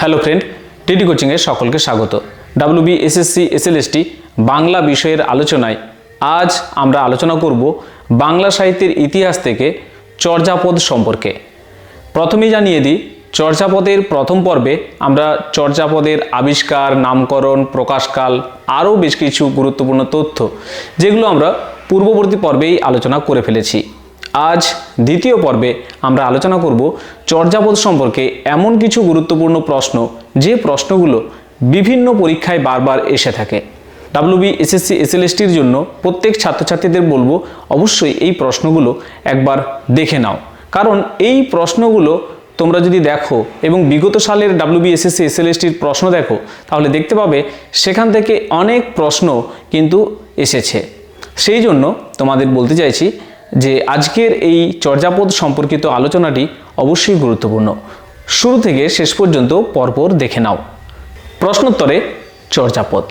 Hello friend TT কোচিংয়ে সকলকে স্বাগত। ডাব্লিউবি এসএসসি এসএলএসটি বাংলা বিষয়ের আলোচনায় আজ আমরা আলোচনা করব বাংলা সাহিত্যের ইতিহাস থেকে চর্যাপদ সম্পর্কে। প্রথমেই জানিয়ে দিই, চর্যাপদের প্রথম পর্বে আমরা চর্যাপদের আবিষ্কার, নামকরণ, প্রকাশকাল, আরও বেশ কিছু গুরুত্বপূর্ণ তথ্য, যেগুলো আমরা পূর্ববর্তী পর্বেই আলোচনা করে ফেলেছি। আজ দ্বিতীয় পর্বে আমরা আলোচনা করব চর্যাপদ সম্পর্কে এমন কিছু গুরুত্বপূর্ণ প্রশ্ন যে প্রশ্নগুলো বিভিন্ন পরীক্ষায় বারবার এসে থাকে। ডাব্লিউবি এসএসসি এসএলএসটির জন্য প্রত্যেক ছাত্রছাত্রীদের বলব অবশ্যই এই প্রশ্নগুলো একবার দেখে নাও। কারণ এই প্রশ্নগুলো তোমরা যদি দেখো এবং বিগত সালের ডাব্লিউবি এসএসসি এসএলএসটির প্রশ্ন দেখো, তাহলে দেখতে পাবে সেখান থেকে অনেক প্রশ্ন কিন্তু এসেছে। সেই জন্য তোমাদের বলতে চাইছি যে আজকের এই চর্যাপদ সম্পর্কিত আলোচনাটি অবশ্যই গুরুত্বপূর্ণ। শুরু থেকে শেষ পর্যন্ত পরপর দেখে নাও। প্রশ্নোত্তরে চর্যাপদ।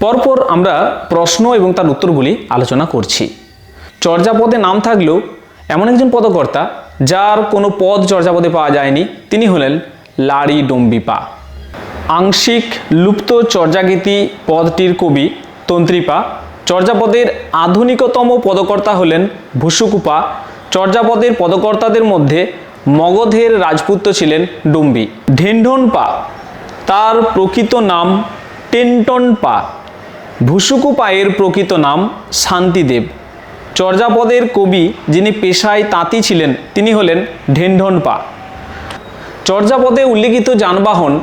পরপর আমরা প্রশ্ন এবং তার উত্তরগুলি আলোচনা করছি। চর্যাপদে নাম থাকলেও এমন একজন পদকর্তা যার কোনো পদ চর্যাপদে পাওয়া যায়নি, তিনি হলেন লাড়ি ডম্বিপা। আংশিক লুপ্ত চর্যাগীতি পদটির কবি তন্ত্রীপা চর্যাপদের আধুনিকতম পদকর্তা হলেন ভুসুকুপা। চর্যাপদের পদকর্তাদের মধ্যে মগধের রাজপুত্র ছিলেন ডম্বি। ঢেন্ঢনপা, তার প্রকৃত নাম টেন্টনপা। ভুসুকুপায়ের প্রকৃত নাম শান্তিদেব। চর্যাপদের কবি যিনি পেশায় তাঁতি ছিলেন, তিনি হলেন ঢেন্ঢনপা। চর্যাপদে উল্লেখিত যানবাহন,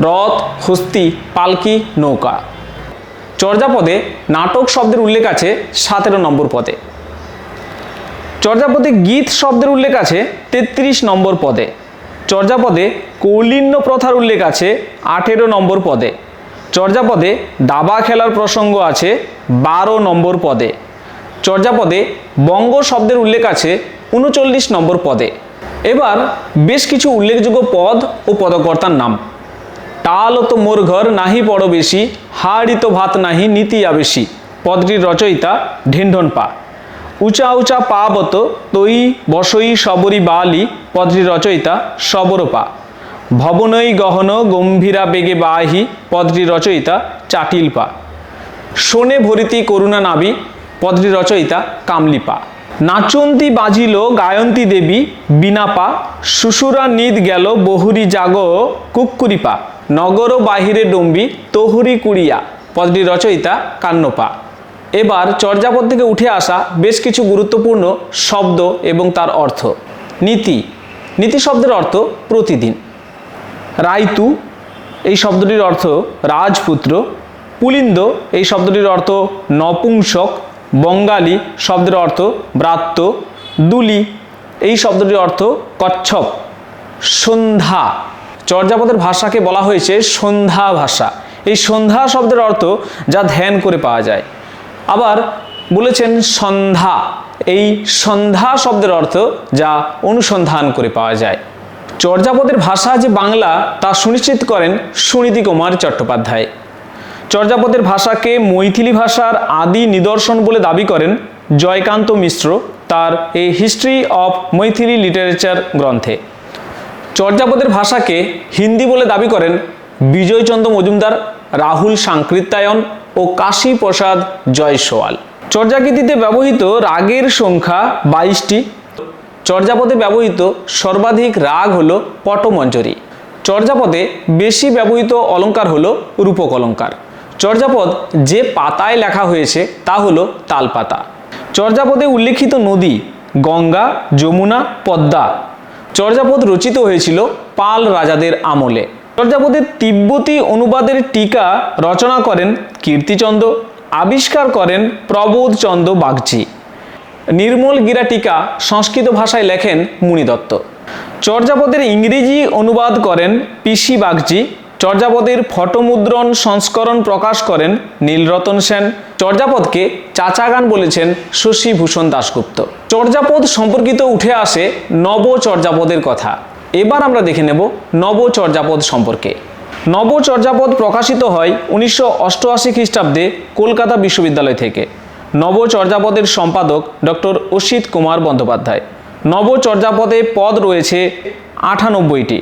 রথ, হস্তি, পালকি, নৌকা। চর্যাপদে নাটক শব্দের উল্লেখ আছে সতেরো নম্বর পদে। চর্যাপদে গীত শব্দের উল্লেখ আছে তেত্রিশ নম্বর পদে। চর্যাপদে কৌলিন্য প্রথার উল্লেখ আছে আঠেরো নম্বর পদে। চর্যাপদে দাবা খেলার প্রসঙ্গ আছে বারো নম্বর পদে। চর্যাপদে বঙ্গ শব্দের উল্লেখ আছে উনচল্লিশ নম্বর পদে। এবার বেশ কিছু উল্লেখযোগ্য পদ ও পদকর্তার নাম। টাল তো মোর ঘর নাহি পড় বেশি, হাড়ি তো ভাত নাহি নীতি আবেশি। পদটির রচয়িতা ঢেন্ঢন পা উঁচা উঁচা পাবত তৈ বসই সবরি বালি পদটির রচয়িতা সবরপা। ভবনই গহন গম্ভীরা বেগে বাহি পদটির রচয়িতা চাটিল পা শোনে ভরিতি করুণা নাবি পদটির রচয়িতা কামলিপা। নাচন্তি বাজিল গায়ন্তী দেবী, বিনাপা। শুশুরা নিদ গেল বহুরি জাগ কুক্কুরিপা। নগর বাহিরে ডম্বি, তহুরি কুড়িয়া। পদটির রচয়িতা কান্নপা। এবার চর্যাপদ থেকে উঠে আসা বেশ কিছু গুরুত্বপূর্ণ শব্দ এবং তার অর্থ। নীতি। নীতি শব্দের অর্থ প্রতিদিন। রাইতু, এই শব্দটির অর্থ রাজপুত্র। পুলিন্দ, এই শব্দটির অর্থ নপুংসক। বঙ্গালী শব্দের অর্থ ব্রাত্য। দুলি, এই শব্দটির অর্থ কচ্ছপ। সন্ধ্যা। চর্যাপদের ভাষাকে বলা হয়েছে সন্ধ্যা ভাষা। এই সন্ধ্যা শব্দের অর্থ যা ধ্যান করে পাওয়া যায়। আবার বলেছেন সন্ধ্যা। এই সন্ধ্যা শব্দের অর্থ যা অনুসন্ধান করে পাওয়া যায়। চর্যাপদের ভাষা যে বাংলা, তা সুনিশ্চিত করেন সুনীতি কুমার চট্টোপাধ্যায়। চর্যাপদের ভাষাকে মৈথিলি ভাষার আদি নিদর্শন বলে দাবি করেন জয়কান্ত মিশ্র তার A history of Maithili literature গ্রন্থে। চর্যাপদের ভাষাকে হিন্দি বলে দাবি করেন বিজয়চন্দ্র মজুমদার, রাহুল সাংকৃত্যায়ন ও কাশী প্রসাদ জয়সওয়াল। চর্যাকৃতিতে ব্যবহৃত রাগের সংখ্যা বাইশটি। চর্যাপদে ব্যবহৃত সর্বাধিক রাগ হল পটমঞ্জরি। চর্যাপদে বেশি ব্যবহৃত অলঙ্কার হলো রূপক অলঙ্কার চর্যাপদ যে পাতায় লেখা হয়েছে তা হলো তালপাতা। চর্যাপদে উল্লেখিত নদী গঙ্গা, যমুনা, পদ্মা চর্যাপদ রচিত হয়েছিল পাল রাজাদের আমলে। চর্যাপদের তিব্বতী অনুবাদের টিকা রচনা করেন কীর্তিচন্দ্র আবিষ্কার করেন প্রবোধচন্দ্র বাগচি। নির্মল গিরা টিকা সংস্কৃত ভাষায় লেখেন মুনিদত্ত। চর্যাপদের ইংরেজি অনুবাদ করেন পিসি বাগচি চর্যাপদের ফটোমুদ্রণ সংস্করণ প্রকাশ করেন নীলরতন সেন। চর্যাপদকে চাচা গান বলেছেন শশীভূষণ দাশগুপ্ত। চর্যাপদ সম্পর্কিত উঠে আসে নব চর্যাপদের কথা। এবার আমরা দেখে নেব নব চর্যাপদ সম্পর্কে। নব চর্যাপদ প্রকাশিত হয় উনিশশো অষ্টআশি খ্রিস্টাব্দে কলকাতা বিশ্ববিদ্যালয় থেকে। নব চর্যাপদের সম্পাদক ডক্টর অসিত কুমার বন্দ্যোপাধ্যায়। নব চর্যাপদে পদ রয়েছে আটানব্বইটি।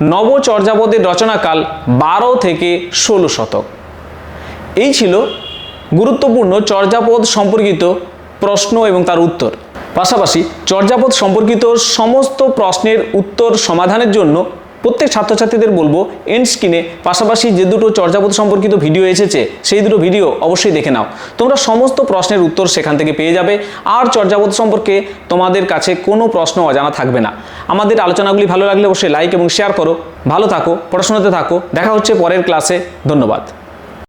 নবচর্যাপদের রচনাকাল বারো থেকে ষোলো শতক। এই ছিল গুরুত্বপূর্ণ চর্যাপদ সম্পর্কিত প্রশ্ন এবং তার উত্তর। পাশাপাশি চর্যাপদ সম্পর্কিত সমস্ত প্রশ্নের উত্তর সমাধানের জন্য প্রত্যেক ছাত্রছাত্রীদের বলব এন্ড স্ক্রিনে পাশাপাশি যে দুটো চর্যাপদ সম্পর্কিত ভিডিও এসেছে, সেই দুটো ভিডিও অবশ্যই দেখে নাও। তোমরা সমস্ত প্রশ্নের উত্তর সেখান থেকে পেয়ে যাবে। আর চর্যাপদ সম্পর্কে তোমাদের কাছে কোনো প্রশ্ন অজানা থাকবে না। আমাদের আলোচনাগুলি ভালো লাগলে অবশ্যই লাইক এবং শেয়ার করো। ভালো থাকো, পড়াশোনাতে থাকো। দেখা হচ্ছে পরের ক্লাসে ধন্যবাদ।